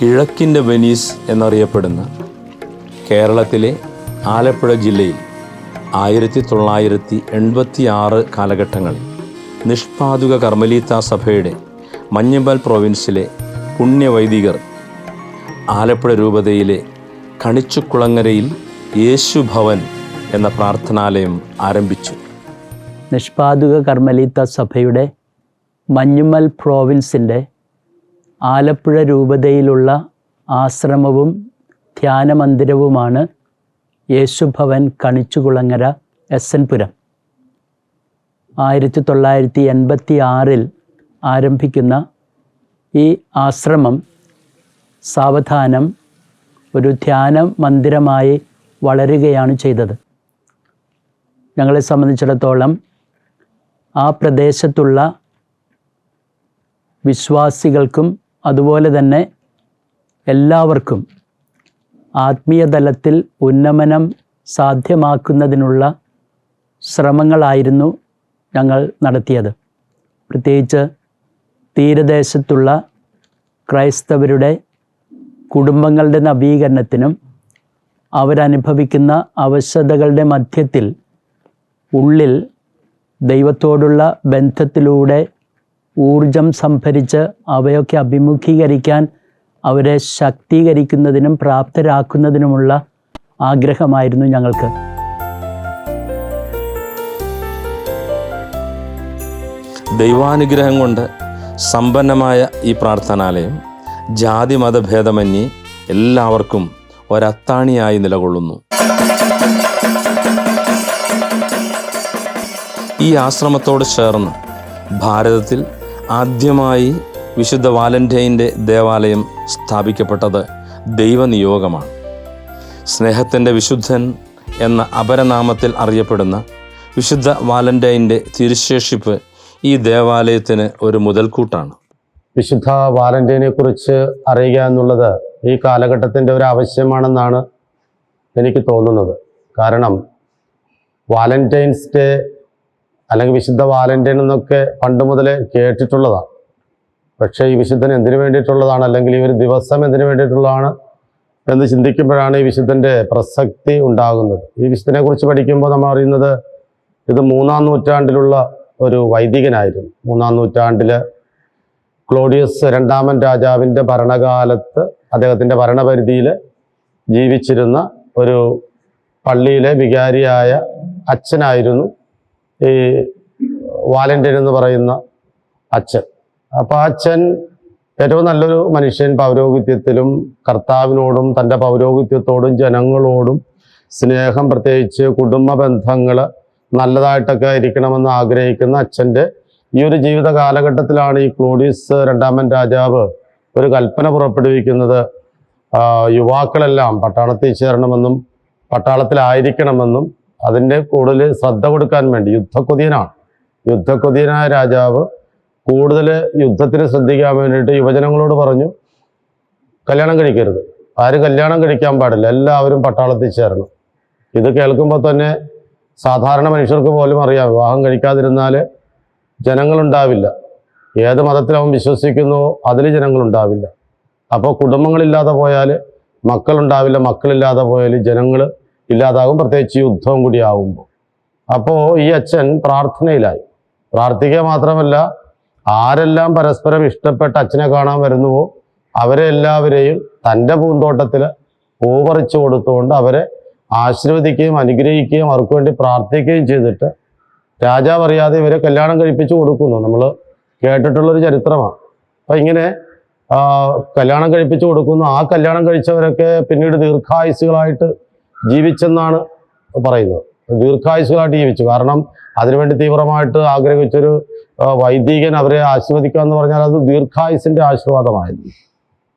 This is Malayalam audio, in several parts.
കിഴക്കിന്റെ വെനീസ് എന്നറിയപ്പെടുന്ന കേരളത്തിലെ ആലപ്പുഴ ജില്ലയിൽ ആയിരത്തി തൊള്ളായിരത്തി എൺപത്തി ആറ് കാലഘട്ടങ്ങളിൽ നിഷ്പാതുക കർമ്മലീത്ത സഭയുടെ മഞ്ഞമ്പാൽ പ്രൊവിൻസിലെ പുണ്യവൈദികർ ആലപ്പുഴ രൂപതയിലെ കണിച്ചുകുളങ്ങരയിൽ യേശുഭവൻ എന്ന പ്രാർത്ഥനാലയം ആരംഭിച്ചു. നിഷ്പാതുക കർമ്മലീത്ത സഭയുടെ മഞ്ഞുമൽ പ്രോവിൻസിന്റെ ആലപ്പുഴ രൂപതയിലുള്ള ആശ്രമവും ധ്യാനമന്ദിരവുമാണ് യേശുഭവൻ കണിച്ചുകുളങ്ങര എസ് എൻ പുരം. ആയിരത്തി തൊള്ളായിരത്തി എൺപത്തി ആറിൽ ആരംഭിക്കുന്ന ഈ ആശ്രമം സാവധാനം ഒരു ധ്യാന മന്ദിരമായി വളരുകയാണ് ചെയ്തത്. ഞങ്ങളെ സംബന്ധിച്ചിടത്തോളം ആ പ്രദേശത്തുള്ള വിശ്വാസികൾക്കും അതുപോലെ തന്നെ എല്ലാവർക്കും ആത്മീയ തലത്തിൽ ഉന്നമനം സാധ്യമാക്കുന്നതിനുള്ള ശ്രമങ്ങളായിരുന്നു ഞങ്ങൾ നടത്തിയത്. പ്രത്യേകിച്ച് തീരദേശത്തുള്ള ക്രൈസ്തവരുടെ കുടുംബങ്ങളുടെ നവീകരണത്തിനും അവരനുഭവിക്കുന്ന അവശതകളുടെ മധ്യത്തിൽ ഉള്ളിൽ ദൈവത്തോടുള്ള ബന്ധത്തിലൂടെ ഊർജം സംഭരിച്ച് അവയൊക്കെ അഭിമുഖീകരിക്കാൻ അവരെ ശക്തീകരിക്കുന്നതിനും പ്രാപ്തരാക്കുന്നതിനുമുള്ള ആഗ്രഹമായിരുന്നു ഞങ്ങൾക്ക്. ദൈവാനുഗ്രഹം കൊണ്ട് സമ്പന്നമായ ഈ പ്രാർത്ഥനാലയം ജാതി മതഭേദമന്യേ എല്ലാവർക്കും ഒരത്താണിയായി നിലകൊള്ളുന്നു. ഈ ആശ്രമത്തോട് ചേർന്ന് ഭാരതത്തിൽ ആദ്യമായി വിശുദ്ധ വാലന്റൈന്റെ ദേവാലയം സ്ഥാപിക്കപ്പെട്ടത് ദൈവനിയോഗമാണ്. സ്നേഹത്തിന്റെ വിശുദ്ധൻ എന്ന അപരനാമത്തിൽ അറിയപ്പെടുന്ന വിശുദ്ധ വാലന്റൈന്റെ തിരുശേഷിപ്പ് ഈ ദേവാലയത്തിന് ഒരു മുതൽക്കൂട്ടാണ്. വിശുദ്ധ വാലന്റൈനെ കുറിച്ച് അറിയുക എന്നുള്ളത് ഈ കാലഘട്ടത്തിന്റെ ഒരു ആവശ്യമാണെന്നാണ് എനിക്ക് തോന്നുന്നത്. കാരണം വാലന്റൈൻസ് ഡേ അല്ലെങ്കിൽ വിശുദ്ധ വാലന്റൈൻ എന്നൊക്കെ പണ്ട് മുതലേ കേട്ടിട്ടുള്ളതാണ്. പക്ഷേ ഈ വിശുദ്ധൻ എന്തിനു വേണ്ടിയിട്ടുള്ളതാണ്? അല്ലെങ്കിൽ ഈ ഒരു ദിവസം എന്തിനു വേണ്ടിയിട്ടുള്ളതാണ്? എന്ന് ചിന്തിക്കുമ്പോഴാണ് ഈ വിശുദ്ധന്റെ പ്രസക്തി ഉണ്ടാകുന്നത്. ഈ വിശുദ്ധനെ കുറിച്ച് പഠിക്കുമ്പോൾ നമ്മൾ അറിയുന്നത് ഇത് മൂന്നാം നൂറ്റാണ്ടിലുള്ള ഒരു വൈദികനായിരുന്നു. മൂന്നാം നൂറ്റാണ്ടിൽ ക്ലോഡിയസ് രണ്ടാമൻ രാജാവിന്റെ ഭരണകാലത്ത് അദ്ദേഹത്തിന്റെ ഭരണപരിധിയിൽ ജീവിച്ചിരുന്ന ഒരു പള്ളിയിലെ വികാരിയായ അച്ഛനായിരുന്നു ഈ വാലന്റൈൻ എന്ന് പറയുന്ന അച്ഛൻ. അപ്പൊ അച്ഛൻ ഏറ്റവും നല്ലൊരു മനുഷ്യൻ പൗരോഹിത്യത്തിലും കർത്താവിനോടും തന്റെ പൗരോഹിത്യത്തോടും ജനങ്ങളോടും സ്നേഹം പ്രത്യേകിച്ച് കുടുംബ ബന്ധങ്ങൾ നല്ലതായിട്ടൊക്കെ ഇരിക്കണമെന്ന് ആഗ്രഹിക്കുന്ന അച്ഛന്റെ ഈ ഒരു ജീവിത കാലഘട്ടത്തിലാണ് ഈ ക്ലോഡീസ് രണ്ടാമൻ രാജാവ് ഒരു കൽപ്പന പുറപ്പെടുവിക്കുന്നത്. യുവാക്കളെല്ലാം പട്ടാളത്തിൽ ചേരണമെന്നും പട്ടാളത്തിലായിരിക്കണമെന്നും അതിന്റെ കൂടുതൽ ശ്രദ്ധ കൊടുക്കാൻ വേണ്ടി യുദ്ധക്കൊതിയനാണ്. യുദ്ധക്കൊതിയനായ രാജാവ് കൂടുതൽ യുദ്ധത്തിന് ശ്രദ്ധിക്കാൻ വേണ്ടിയിട്ട് യുവജനങ്ങളോട് പറഞ്ഞു കല്യാണം കഴിക്കരുത്. ആരും കല്യാണം കഴിക്കാൻ പാടില്ല. എല്ലാവരും പട്ടാളത്തിൽ ചേരണം. ഇത് കേൾക്കുമ്പോൾ തന്നെ സാധാരണ മനുഷ്യർക്ക് പോലും അറിയാം വിവാഹം കഴിക്കാതിരുന്നാൽ ജനങ്ങളുണ്ടാവില്ല ഏത് മതത്തിൽ അവൻ വിശ്വസിക്കുന്നുവോ അതിൽ ജനങ്ങളുണ്ടാവില്ല അപ്പോൾ കുടുംബങ്ങളില്ലാതെ പോയാൽ മക്കളുണ്ടാവില്ല മക്കളില്ലാതെ പോയാൽ ജനങ്ങൾ ഇല്ലാതാകും. പ്രത്യേകിച്ച് യുദ്ധവും കൂടി ആകുമ്പോൾ അപ്പോൾ ഈ അച്ഛൻ പ്രാർത്ഥനയിലായി. പ്രാർത്ഥിക്കുക മാത്രമല്ല ആരെല്ലാം പരസ്പരം ഇഷ്ടപ്പെട്ട അച്ഛനെ കാണാൻ വരുന്നുവോ അവരെ എല്ലാവരെയും തന്റെ പൂന്തോട്ടത്തിൽ പൂപറിച്ചു കൊടുത്തുകൊണ്ട് അവരെ ആശീർവദിക്കുകയും അനുഗ്രഹിക്കുകയും അവർക്ക് വേണ്ടി പ്രാർത്ഥിക്കുകയും ചെയ്തിട്ട് രാജാവ് അറിയാതെ ഇവരെ കല്യാണം കഴിപ്പിച്ചു കൊടുക്കുന്നു. നമ്മൾ കേട്ടിട്ടുള്ളൊരു ചരിത്രമാണ്. അപ്പം ഇങ്ങനെ കല്യാണം കഴിപ്പിച്ചു കൊടുക്കുന്നു. ആ കല്യാണം കഴിച്ചവരൊക്കെ പിന്നീട് ദീർഘായുസുകളായിട്ട് ജീവിച്ചെന്നാണ് പറയുന്നത്. ദീർഘായുസുകളായിട്ട് ജീവിച്ചു. കാരണം അതിനുവേണ്ടി തീവ്രമായിട്ട് ആഗ്രഹിച്ചൊരു വൈദികൻ അവരെ ആശീർവദിക്കുക എന്ന് പറഞ്ഞാൽ അത് ദീർഘായുസിന്റെ ആശീർവാദമായിരുന്നു.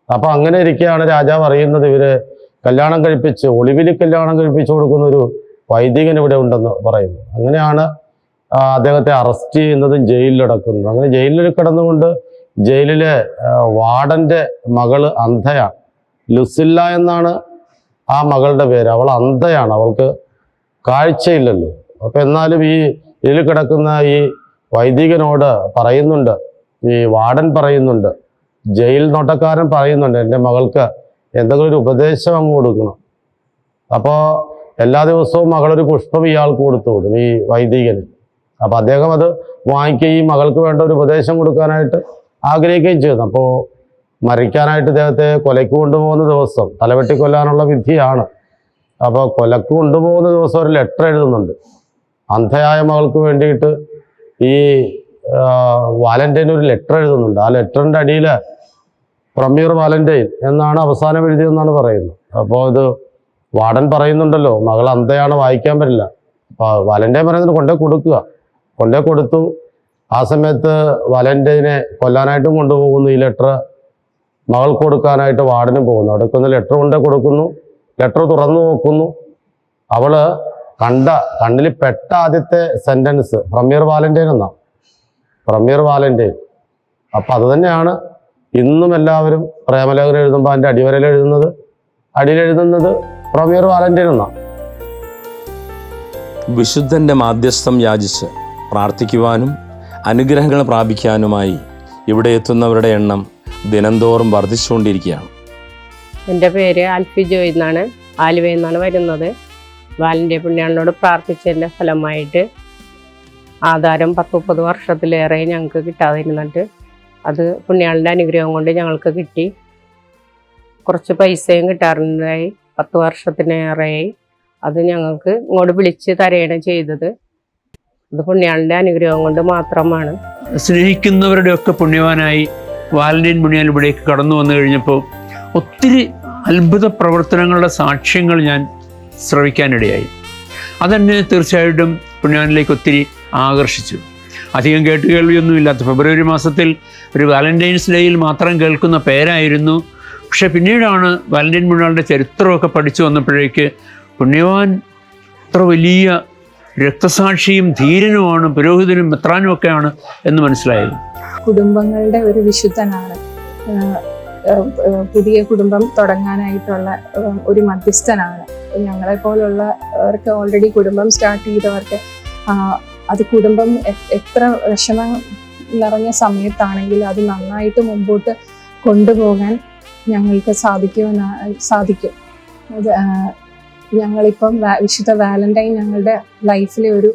അപ്പൊ അങ്ങനെ ഇരിക്കെയാണ് രാജാവ് അറിയുന്നത് ഇവർ കല്യാണം കഴിപ്പിച്ച് ഒളിവിൽ കല്യാണം കഴിപ്പിച്ചു കൊടുക്കുന്ന ഒരു വൈദികൻ ഇവിടെ ഉണ്ടെന്ന് പറയുന്നു. അങ്ങനെയാണ് അദ്ദേഹത്തെ അറസ്റ്റ് ചെയ്യുന്നതും ജയിലിലടക്കുന്നത് അങ്ങനെ ജയിലിൽ കിടന്നുകൊണ്ട് ജയിലിലെ വാർഡന്റെ മകൾ അന്ധയാണ്. ലുസില്ല എന്നാണ് ആ മകളുടെ പേര്. അവൾ അന്ധയാണ്. അവൾക്ക് കാഴ്ചയില്ലല്ലോ. അപ്പൊ എന്നാലും ഈ ഇതിൽ കിടക്കുന്ന ഈ വൈദികനോട് പറയുന്നുണ്ട്. ഈ വാർഡൻ പറയുന്നുണ്ട്. ജയിൽ നോട്ടക്കാരൻ പറയുന്നുണ്ട്. എന്റെ മകൾക്ക് എന്തെങ്കിലും ഒരു ഉപദേശം അങ്ങ് കൊടുക്കണം. അപ്പോൾ എല്ലാ ദിവസവും മകളൊരു പുഷ്പം ഇയാൾക്ക് കൊടുത്തു വിടും ഈ വൈദികന്. അപ്പോൾ അദ്ദേഹം അത് വാങ്ങിക്കുകയും മകൾക്ക് വേണ്ട ഒരു ഉപദേശം കൊടുക്കാനായിട്ട് ആഗ്രഹിക്കുകയും ചെയ്യുന്നു. അപ്പോൾ മരിക്കാനായിട്ട് ഇദ്ദേഹത്തെ കൊലയ്ക്ക് കൊണ്ടുപോകുന്ന ദിവസം തലവെട്ടി കൊല്ലാനുള്ള വിധിയാണ്. അപ്പോൾ കൊലക്ക് കൊണ്ടുപോകുന്ന ദിവസം ഒരു ലെറ്റർ എഴുതുന്നുണ്ട്. അന്ധയായ മകൾക്ക് വേണ്ടിയിട്ട് ഈ വാലന്റൈൻ ഒരു ലെറ്റർ എഴുതുന്നുണ്ട്. ആ ലെറ്ററിന്റെ അടിയിൽ പ്രമീർ വാലന്റൈൻ എന്നാണ് അവസാനം എഴുതിയതെന്നാണ് പറയുന്നത്. അപ്പോൾ ഇത് വാർഡൻ പറയുന്നുണ്ടല്ലോ മകൾ അന്ധയാണ് വായിക്കാൻ പറ്റില്ല. വാലന്റൈൻ പറയുന്നത് കൊണ്ടേ കൊടുക്കുക. കൊണ്ടേ കൊടുത്തു. ആ സമയത്ത് വാലന്റൈനെ കൊല്ലാനായിട്ടും കൊണ്ടുപോകുന്നു ഈ ലെറ്റർ മകൾക്ക് കൊടുക്കാനായിട്ട് വാർഡിന് പോകുന്നു. അവിടെ ലെറ്റർ കൊണ്ട് കൊടുക്കുന്നു. ലെറ്റർ തുറന്നു നോക്കുന്നു. അവൾ കണ്ട കണ്ണിൽ പെട്ട ആദ്യത്തെ സെന്റൻസ് പ്രമീർ വാലന്റൈൻ എന്നാണ് പ്രമീർ വാലന്റൈൻ അപ്പം അത് തന്നെയാണ് ഇന്നും എല്ലാവരും പ്രേമലേഖനം എഴുതുമ്പോൾ അതിന്റെ അടിവരയിൽ എഴുതുന്നത്. അടിയിൽ എഴുതുന്നത് പ്രമീർ വാലന്റൈൻ എന്നാണ് വിശുദ്ധന്റെ മാധ്യസ്ഥം യാചിച്ച് പ്രാർത്ഥിക്കുവാനും അനുഗ്രഹങ്ങൾ പ്രാപിക്കാനുമായി ഇവിടെ എത്തുന്നവരുടെ എണ്ണം ദിനംതോറും വർദ്ധിച്ചുകൊണ്ടിരിക്കുകയാണ്. എന്റെ പേര് ആൽഫി ജോയ് എന്നാണ്. ആലുവയിൽ നിന്നാണ് വരുന്നത്. ബാലന്റെ പുണ്യാളിനോട് പ്രാർത്ഥിച്ചതിന്റെ ഫലമായിട്ട് ആധാരം പത്ത് മുപ്പത് വർഷത്തിലേറെ ഞങ്ങൾക്ക് കിട്ടാതിരുന്നിട്ട് അത് പുണ്യാളിന്റെ അനുഗ്രഹം കൊണ്ട് ഞങ്ങൾക്ക് കിട്ടി. കുറച്ച് പൈസയും കിട്ടാറുണ്ടായി. പത്ത് വർഷത്തിനേറെയായി അത് ഞങ്ങൾക്ക് ഇങ്ങോട്ട് വിളിച്ച് തരയാണ് ചെയ്തത്. അത് പുണ്യാളിന്റെ അനുഗ്രഹം കൊണ്ട് മാത്രമാണ്. സ്നേഹിക്കുന്നവരുടെയൊക്കെ പുണ്യവാനായി വാലന്റൈൻ പുണ്യാൽ ഇവിടേക്ക് കടന്നു വന്നു കഴിഞ്ഞപ്പോൾ ഒത്തിരി അത്ഭുത പ്രവർത്തനങ്ങളുടെ സാക്ഷ്യങ്ങൾ ഞാൻ ശ്രവിക്കാനിടയായി അതെന്നെ തീർച്ചയായിട്ടും പുണ്യാനിലേക്ക് ഒത്തിരി ആകർഷിച്ചു. അധികം കേട്ട് കേൾവിയൊന്നുമില്ലാത്ത ഫെബ്രുവരി മാസത്തിൽ ഒരു വാലന്റൈൻസ് ഡേയിൽ മാത്രം കേൾക്കുന്ന പേരായിരുന്നു. പക്ഷെ പിന്നീടാണ് വാലന്റൈൻ പുണ്യാളുടെ ചരിത്രമൊക്കെ പഠിച്ചു വന്നപ്പോഴേക്ക് പുണ്യവാൻ അത്ര വലിയ രക്തസാക്ഷിയും ധീരനുമാണ് പുരോഹിതനും മെത്രാനും ഒക്കെയാണ് എന്ന് മനസ്സിലായത്. കുടുംബങ്ങളുടെ ഒരു വിശുദ്ധനാണ്. പുതിയ കുടുംബം തുടങ്ങാനായിട്ടുള്ള ഒരു മധ്യസ്ഥനാണ്. ഞങ്ങളെ പോലുള്ളവർക്ക് ഓൾറെഡി കുടുംബം സ്റ്റാർട്ട് ചെയ്തവർക്ക് അത് കുടുംബം എത്ര വിഷമം നിറഞ്ഞ സമയത്താണെങ്കിലും അത് നന്നായിട്ട് മുമ്പോട്ട് കൊണ്ടുപോകാൻ ഞങ്ങൾക്ക് സാധിക്കുമെന്ന് സാധിക്കും. അത് ഞങ്ങളിപ്പം വിശുദ്ധ വാലന്റൈൻ ഞങ്ങളുടെ ലൈഫിലെ ഒരു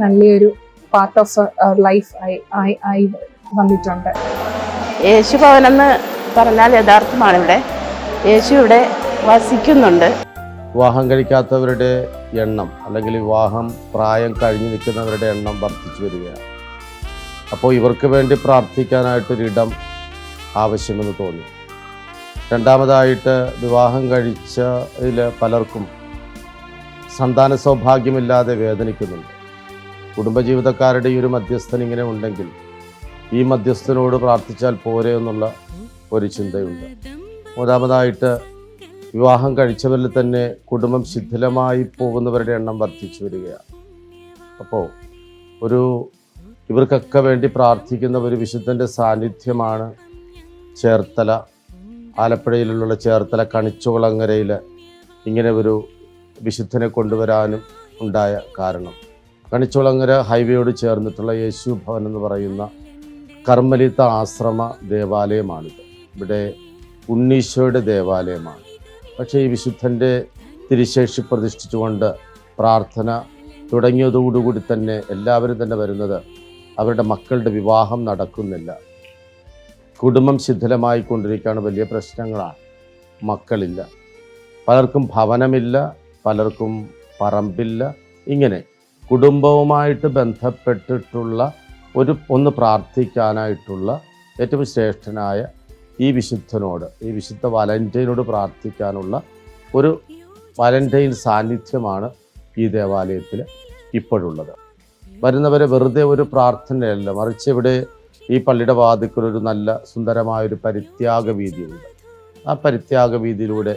നല്ലൊരു പാർട്ട് ഓഫ് ലൈഫ് ആയി ആയി ആയി വന്നിട്ടുണ്ട്. യേശു ഭവനെന്ന് പറഞ്ഞാൽ യഥാർത്ഥമാണ് ഇവിടെ യേശു ഇവിടെ വസിക്കുന്നുണ്ട്. വിവാഹം കഴിക്കാത്തവരുടെ എണ്ണം അല്ലെങ്കിൽ വിവാഹം പ്രായം കഴിഞ്ഞു നിൽക്കുന്നവരുടെ എണ്ണം വർദ്ധിച്ചു വരികയാണ്. അപ്പോൾ ഇവർക്ക് വേണ്ടി പ്രാർത്ഥിക്കാനായിട്ടൊരിടം ആവശ്യമെന്ന് തോന്നി. രണ്ടാമതായിട്ട് വിവാഹം കഴിച്ചതിൽ പലർക്കും സന്താന സൗഭാഗ്യമില്ലാതെ വേദനിക്കുന്നുണ്ട്. കുടുംബജീവിതക്കാരുടെ ഈ ഒരു മധ്യസ്ഥൻ ഇങ്ങനെ ഉണ്ടെങ്കിൽ ഈ മധ്യസ്ഥനോട് പ്രാർത്ഥിച്ചാൽ പോരെ എന്നുള്ള ഒരു ചിന്തയുണ്ട്. മൂന്നാമതായിട്ട് വിവാഹം കഴിച്ചവരിൽ തന്നെ കുടുംബം ശിഥിലമായി പോകുന്നവരുടെ എണ്ണം വർദ്ധിച്ചു വരികയാണ്. അപ്പോൾ ഒരു ഇവർക്കൊക്കെ വേണ്ടി പ്രാർത്ഥിക്കുന്ന ഒരു വിശുദ്ധന്റെ സാന്നിധ്യമാണ് ചേർത്തല. ആലപ്പുഴയിലുള്ള ചേർത്തല കണിച്ചുകുളങ്ങരയിൽ ഇങ്ങനെ ഒരു വിശുദ്ധനെ കൊണ്ടുവരാനും ഉണ്ടായ കാരണം. കണിച്ചുളങ്ങര ഹൈവേയോട് ചേർന്നിട്ടുള്ള യേശു ഭവൻ എന്ന് പറയുന്ന കർമ്മലിത്ത ആശ്രമ ദേവാലയമാണിത്. ഇവിടെ ഉണ്ണീശോയുടെ ദേവാലയമാണ്. പക്ഷേ ഈ വിശുദ്ധന്റെ തിരിശേഷി പ്രതിഷ്ഠിച്ചുകൊണ്ട് പ്രാർത്ഥന തുടങ്ങിയതോടുകൂടി തന്നെ എല്ലാവരും തന്നെ വരുന്നത് അവരുടെ മക്കളുടെ വിവാഹം നടക്കുന്നില്ല. കുടുംബം ശിഥിലമായിക്കൊണ്ടിരിക്കുകയാണ്. വലിയ പ്രശ്നങ്ങളാണ്. മക്കളില്ല. പലർക്കും ഭവനമില്ല. പലർക്കും പറമ്പില്ല. ഇങ്ങനെ കുടുംബവുമായിട്ട് ബന്ധപ്പെട്ടിട്ടുള്ള ഒരു ഒന്ന് പ്രാർത്ഥിക്കാനായിട്ടുള്ള ഏറ്റവും ശ്രേഷ്ഠനായ ഈ വിശുദ്ധനോട് ഈ വിശുദ്ധ വാലന്റൈനോട് പ്രാർത്ഥിക്കാനുള്ള ഒരു വാലന്റൈൻ സാന്നിധ്യമാണ് ഈ ദേവാലയത്തിൽ ഇപ്പോഴുള്ളത്. വരുന്നവരെ വെറുതെ ഒരു പ്രാർത്ഥനയല്ല മറിച്ച് ഇവിടെ ഈ പള്ളിയുടെ വാതിക്കൽ ഒരു നല്ല സുന്ദരമായൊരു പരിത്യാഗ വീതിയുണ്ട്. ആ പരിത്യാഗ വീതിയിലൂടെ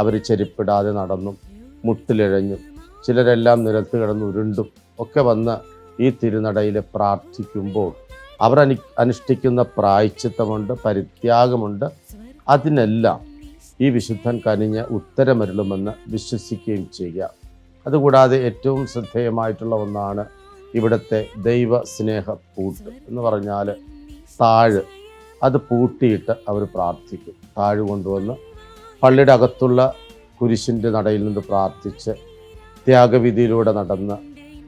അവർ ചെരുപ്പിടാതെ നടന്നും മുട്ടിലിഴഞ്ഞും. ചിലരെല്ലാം നിരത്ത് കിടന്ന് ഉരുണ്ടും ഒക്കെ വന്ന് ഈ തിരുനടയിൽ പ്രാർത്ഥിക്കുമ്പോൾ അവർ അനു അനുഷ്ഠിക്കുന്ന പ്രായച്ചിത്തമുണ്ട് പരിത്യാഗമുണ്ട്. അതിനെല്ലാം ഈ വിശുദ്ധൻ കനിഞ്ഞ് ഉത്തരമരുളുമെന്ന് വിശ്വസിക്കുകയും ചെയ്യുക. അതുകൂടാതെ ഏറ്റവും ശ്രദ്ധേയമായിട്ടുള്ള ഒന്നാണ് ഇവിടുത്തെ ദൈവ സ്നേഹ പൂട്ട് എന്ന് പറഞ്ഞാൽ താഴ്. അത് പൂട്ടിയിട്ട് അവർ പ്രാർത്ഥിക്കും. താഴ് കൊണ്ടുവന്ന് പള്ളിയുടെ അകത്തുള്ള കുരിശിന്റെ നടയിൽ നിന്ന് പ്രാർത്ഥിച്ച് ത്യാഗവിധിയിലൂടെ നടന്ന്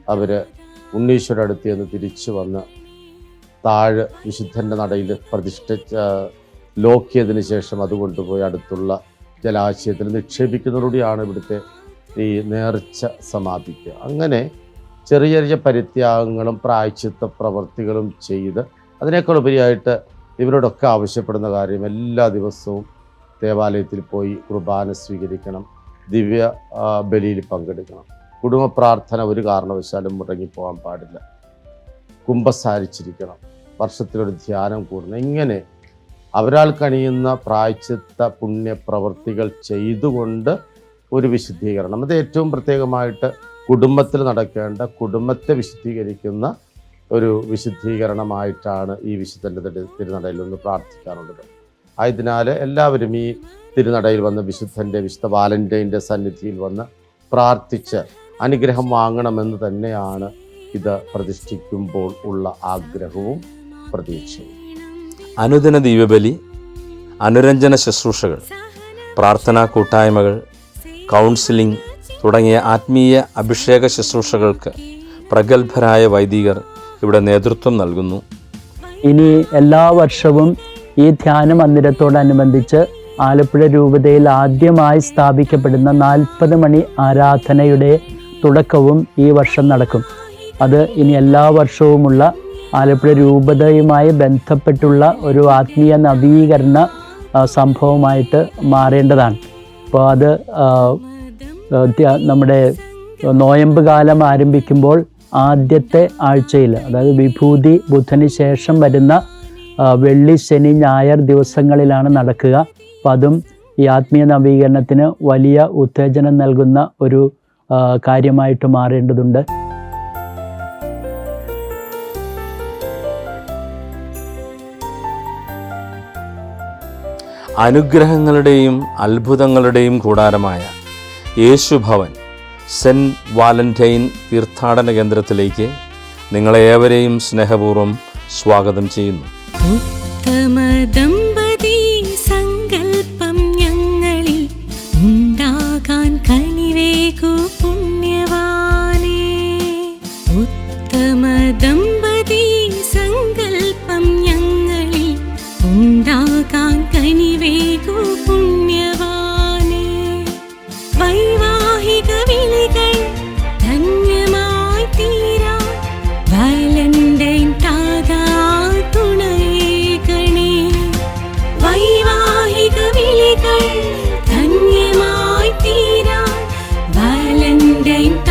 അവർ ഉണ്ണീശ്വര അടുത്ത് നിന്ന് തിരിച്ചു വന്ന് താഴെ വിശുദ്ധന്റെ നടയിൽ പ്രതിഷ്ഠിച്ച ലോക്കിയതിന് ശേഷം അത് കൊണ്ടുപോയി അടുത്തുള്ള ജലാശയത്തിൽ നിക്ഷേപിക്കുന്നതിലൂടെയാണ് ഇവിടുത്തെ ഈ നേർച്ച സമാപിക്കുക. അങ്ങനെ ചെറിയ ചെറിയ പരിത്യാഗങ്ങളും പ്രായച്ചിത്ത പ്രവർത്തികളും ചെയ്ത് അതിനേക്കാൾ ഉപരിയായിട്ട് ഇവരോടൊക്കെ ആവശ്യപ്പെടുന്ന കാര്യം എല്ലാ ദിവസവും ദേവാലയത്തിൽ പോയി കുർബാന സ്വീകരിക്കണം ദിവ്യ ബലിയിൽ പങ്കെടുക്കണം. കുടുംബ പ്രാർത്ഥന ഒരു കാരണവശാലും മുടങ്ങിപ്പോകാൻ പാടില്ല. കുംഭസാരിച്ചിരിക്കണം. വർഷത്തിലൊരു ധ്യാനം കൂടണം ഇങ്ങനെ അവരാൾ കണിയുന്ന പ്രായച്ചിത്ത പുണ്യ പ്രവർത്തികൾ ചെയ്തുകൊണ്ട് ഒരു വിശുദ്ധീകരണം. അത് ഏറ്റവും പ്രത്യേകമായിട്ട് കുടുംബത്തിൽ നടക്കേണ്ട കുടുംബത്തെ വിശുദ്ധീകരിക്കുന്ന ഒരു വിശുദ്ധീകരണമായിട്ടാണ് ഈ വിശുദ്ധന്റെ തിരുനടയിൽ ഒന്ന് പ്രാർത്ഥിക്കാറുള്ളത് ആയതിനാൽ എല്ലാവരും ഈ തിരുനടയിൽ വന്ന് വിശുദ്ധന്റെ വിശുദ്ധ വാലന്റൈന്റെ സന്നിധിയിൽ വന്ന് പ്രാർത്ഥിച്ച് അനുഗ്രഹം വാങ്ങണമെന്ന് തന്നെയാണ് ഇത് പ്രതിഷ്ഠിക്കുമ്പോൾ ഉള്ള ആഗ്രഹവും പ്രതീക്ഷയും. അനുദിന ദീപബലി അനുരഞ്ജന ശുശ്രൂഷകൾ പ്രാർത്ഥനാ കൂട്ടായ്മകൾ കൗൺസിലിംഗ് തുടങ്ങിയ ആത്മീയ അഭിഷേക ശുശ്രൂഷകൾക്ക് പ്രഗത്ഭരായ വൈദികർ ഇവിടെ നേതൃത്വം നൽകുന്നു. ഇനി എല്ലാ വർഷവും ഈ ധ്യാന മന്ദിരത്തോടനുബന്ധിച്ച് ആലപ്പുഴ രൂപതയിൽ ആദ്യമായി സ്ഥാപിക്കപ്പെടുന്ന നാൽപ്പത് മണി ആരാധനയുടെ തുടക്കവും ഈ വർഷം നടക്കും. അത് ഇനി എല്ലാ വർഷവുമുള്ള ആലപ്പുഴ രൂപതയുമായി ബന്ധപ്പെട്ടുള്ള ഒരു ആത്മീയ നവീകരണ സംഭവമായിട്ട് മാറേണ്ടതാണ്. അപ്പോൾ അത് നമ്മുടെ നോയമ്പ് കാലം ആരംഭിക്കുമ്പോൾ ആദ്യത്തെ ആഴ്ചയിൽ അതായത് വിഭൂതി ബുധന് ശേഷം വരുന്ന വെള്ളി ശനി ഞായർ ദിവസങ്ങളിലാണ് നടക്കുക. അപ്പം അതും ഈ ആത്മീയ നവീകരണത്തിന് വലിയ ഉത്തേജനം നൽകുന്ന ഒരു കാര്യമായിട്ട് മാറേണ്ടതുണ്ട്. അനുഗ്രഹങ്ങളുടെയും അത്ഭുതങ്ങളുടെയും കൂടാരമായ യേശുഭവൻ സെന്റ് വാലന്റൈൻ തീർത്ഥാടന കേന്ദ്രത്തിലേക്ക് നിങ്ങളെ ഏവരെയും സ്നേഹപൂർവം സ്വാഗതം ചെയ്യുന്നു. ഉത്തമദമ്പതി സങ്കൽപ്പം ഞങ്ങളിൽ ഉണ്ടാകാൻ കനിവേകു പുണ്യവാനേ. ഉത്തമദമ്പതി സങ്കൽപ്പം name